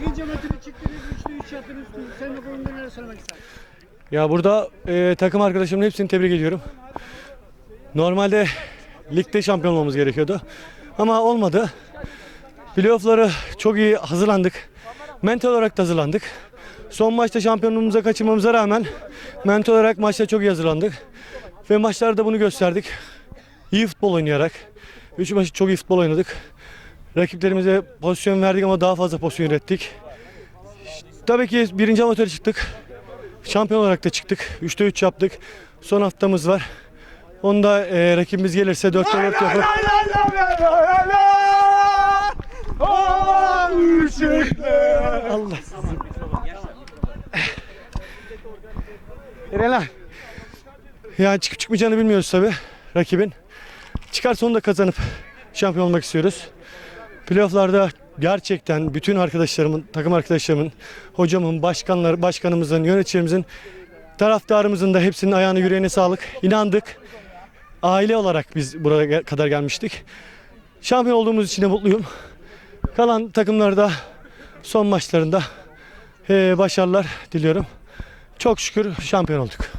birinci amatörü çıktınız, üçte üç yaptınız. Sen de konuda neler söylemek istersin? Ya burada e, takım arkadaşımın hepsini tebrik ediyorum. Normalde ligde şampiyon olmamız gerekiyordu. Ama olmadı. Playoff'ları çok iyi hazırlandık. Mental olarak da hazırlandık. Son maçta şampiyonluğumuza kaçırmamıza rağmen mental olarak maçta çok iyi hazırlandık. Ve maçlarda bunu gösterdik. İyi futbol oynayarak. Üç maçı çok iyi futbol oynadık. Rakiplerimize pozisyon verdik ama daha fazla pozisyon ürettik. Tabii ki birinci amatör çıktık. Şampiyon olarak da çıktık. 3'te 3 yaptık. Son haftamız var. Onda e, rakibimiz gelirse 4'te 4 yapıp Allah. Eren Ya çıkıp çıkmayacağını bilmiyoruz tabii rakibin. Çıkarsa onu da kazanıp şampiyon olmak istiyoruz. Playoff'larda gerçekten bütün arkadaşlarımın, takım arkadaşlarımın, hocamın, başkanlar, başkanımızın, yöneticilerimizin, taraftarımızın da hepsinin ayağına yüreğine sağlık. İnandık. Aile olarak biz buraya kadar gelmiştik. Şampiyon olduğumuz için de mutluyum. Kalan takımlarda son maçlarında başarılar diliyorum. Çok şükür şampiyon olduk.